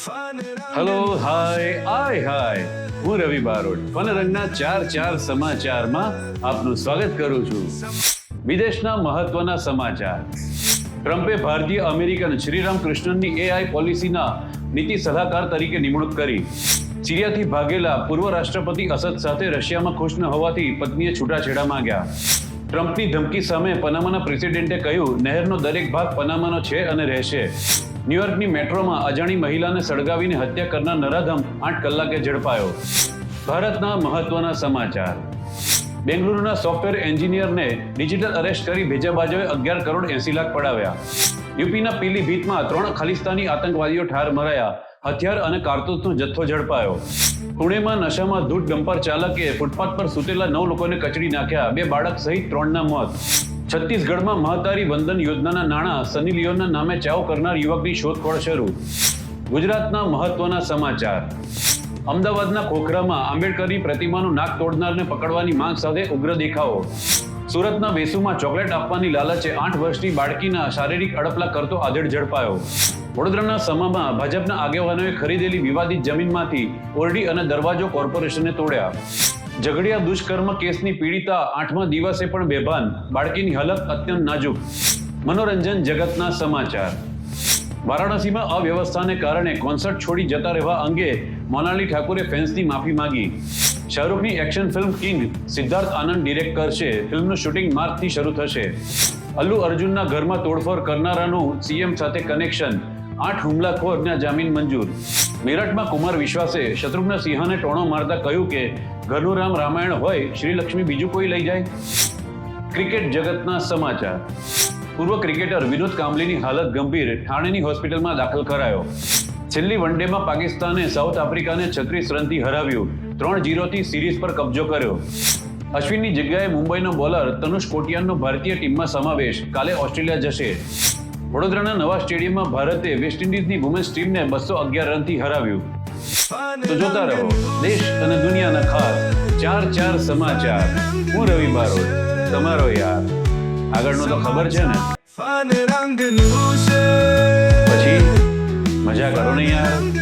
Hello hi આય હાય હું રવિ બારોટ. ફનરંગના ચાર ચાર સમાચારમાં આપનું સ્વાગત કરું છું. વિદેશના મહત્વના સમાચાર. ટ્રમ્પે ભારતીય અમેરિકન શ્રીરામ કૃષ્ણનની એઆઈ પોલિસીના નીતિ સલાહકાર તરીકે નિમણૂક કરી. સિરિયાથી ભાગેલા પૂર્વ રાષ્ટ્રપતિ અસદ સાથે રશિયામાં ખુશ ન હોવાથી પત્નીએ છૂટાછેડા માંગ્યા. ટ્રમ્પની ધમકી સામે પનામાના પ્રેસિડેન્ટે કહ્યું, નહેરનો દરેક ભાગ પનામાનો છે અને રહેશે. ન્યુયોર્કની મેટ્રોમાં અજાણી મહિલાને સળગાવીને હત્યા કરનાર નરાધમ આઠ કલાકે ઝડપાયો. ભારતના મહત્વના સમાચાર. બેંગલુરુના સોફ્ટવેર એન્જિનિયરને ડિજિટલ અરેસ્ટ કરી ભેજાબાજોએ અગિયાર કરોડ એસી લાખ પડાવ્યા. યુપીના પીલીભીતમાં ત્રણ ખાલિસ્તાની આતંકવાદીઓ ઠાર મરાયા. હથિયાર અને કારતૂસનો જથ્થો ઝડપાયો. પુણેમાં નશામાં ધૂત ડમ્પર ચાલકે ફૂટપાથ પર સૂતેલા નવ લોકોને કચડી નાખ્યા. બે બાળક સહિત ત્રણના મોત. છત્તીસગઢમાં મહાતારી વંદન યોજનાના નાણાં સની લિયોનના નામે ચાવ કરનાર યુવકની શોધખોળ શરૂ. ગુજરાતના મહત્વના સમાચાર. અમદાવાદના ખોખરામાં આંબેડકરની પ્રતિમાનું નાક તોડનારને પકડવાની માંગ સાથે ઉગ્ર દેખાવો. સુરતના વેસુમાં ચોકલેટ આપવાની લાલચે આઠ વર્ષની બાળકીના શારીરિક અડપલા કરતો આધેડ ઝડપાયો. વડોદરાના સમામાં ભાજપના આગેવાનોએ ખરીદેલી વિવાદિત જમીનમાંથી ઓરડી અને દરવાજો કોર્પોરેશને તોડ્યા. ઝઘડિયા દુષ્કર્મ કેસની પીડિતા આઠમા દિવસે પણ બેભાન, બાળકીની હાલત અત્યંત નાજુક. મનોરંજન જગતના સમાચાર. વારાણસીમાં અવ્યવસ્થાને કારણે કોન્સર્ટ છોડી જતા રહેવા અંગે મોનાલી ઠાકુરે ફેન્સની માફી માંગી. શાહરૂખની action film King Siddharth Anand direct કરશે ફિલ્મનું શૂટિંગ માર્ચથી શરૂ થશે. અલ્લુ અર્જુનના ઘરમાં તોડફોડ કરનારાનું સીએમ સાથે કનેક્શન આઠ હુમલાખોરના જામીન મંજૂર. મેરઠમાં કુમાર વિશ્વાસે શત્રુઘ્ન સિંહાને ટોણો મારતા કહ્યું કે ઘરનું રામ રામાયણ હોય, શ્રીલક્ષ્મી બીજું કોઈ લઈ જાય? ક્રિકેટ જગતના સમાચાર. પૂર્વ ક્રિકેટર વિનોદ કાંબલીની હાલત ગંભીર. ઠાણેની હોસ્પિટલમાં દાખલ કરાયો. છેલ્લી વનડેમાં પાકિસ્તાને સાઉથ આફ્રિકાને છત્રીસ રનથી હરાવ્યું. ત્રણ જીરોથી સિરીઝ પર કબજો કર્યો. અશ્વિનની જગ્યાએ મુંબઈનો બોલર તનુષ કોટિયાનનો ભારતીય ટીમમાં સમાવેશ. કાલે ઓસ્ટ્રેલિયા જશે. વડોદરાના નવા સ્ટેડિયમમાં ભારતે વેસ્ટ ઇન્ડિઝની વુમેન્સ ટીમને બસો અગિયાર રનથી હરાવ્યું. તો જોતા રહો. દેશ અને દુનિયાના ખાસ ચાર ચાર સમાચાર. હું રવિ બારોટ. તમારો યાર. આગળનું તો ખબર છે ને? રંગનું છે પછી મજા કરો ને યાર